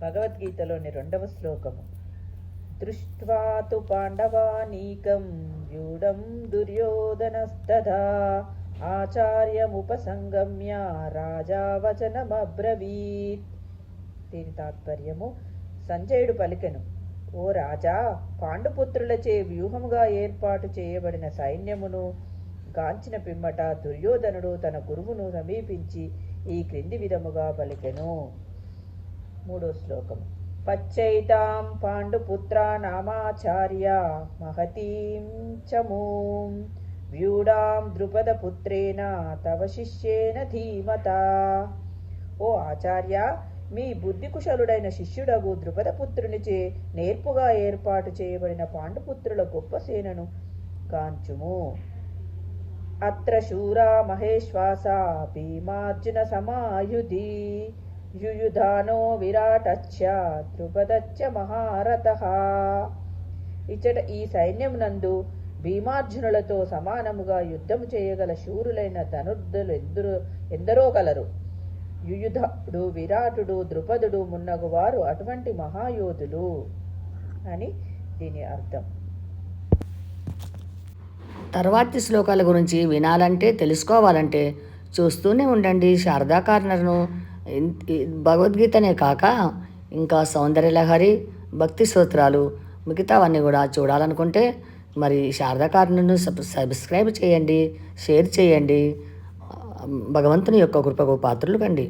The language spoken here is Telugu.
భగవద్గీతలోని రెండవ శ్లోకము. దృష్ట్వాతు పాండవానీకం వ్యూఢం దుర్యోధనస్తథా ఆచార్యముపసంగమ్య రాజావచనమబ్రవీత్. దీని తాత్పర్యము సంజయుడు పలికెను. ఓ రాజా పాండుపుత్రులచే వ్యూహముగా ఏర్పాటు చేయబడిన సైన్యమును గాంచిన పిమ్మట దుర్యోధనుడు తన గురువును సమీపించి ఈ క్రింది విధముగా పలికెను. మూడో శ్లోకం. పచ్చైతాం పాండుపుత్రానామాచార్య మహతీం చమూం. వ్యూఢాం ద్రుపదపుత్రేణ తవ శిష్యేన ధీమత. ఓ ఆచార్య మీ బుద్ధికుశలుడైన శిష్యుడగు ద్రుపదపుత్రునిచే నేర్పుగా ఏర్పాటు చేయబడిన పాండుపుత్రుల గొప్ప సేనను కాంచుము. అత్ర శూరా మహేశ్వాస భీమార్జున సమాయుధి. యుయుధానో విరాటచ్చ ద్రుపదచ్చ మహారథ. ఇచ్చట ఈ సైన్యమునందు భీమార్జునులతో సమానముగా యుద్ధము చేయగల శూరులైన ధనుర్ధులు ఎందరో ఎందరో కలరు. యుయుధుడు విరాటుడు ద్రుపదుడు మున్నగు వారు అటువంటి మహాయోధులు అని దీని అర్థం. తర్వాతి శ్లోకాల గురించి వినాలంటే తెలుసుకోవాలంటే చూస్తూనే ఉండండి. శారదా కార్నర్ను భగవద్గీతనే కాక ఇంకా సౌందర్యలహరి భక్తి స్తోత్రాలు మిగతావన్నీ కూడా చూడాలనుకుంటే మరి శారదా కార్నర్ను సబ్ సబ్స్క్రైబ్ చేయండి షేర్ చేయండి భగవంతుని యొక్క కృపకు పాత్రలు కండి.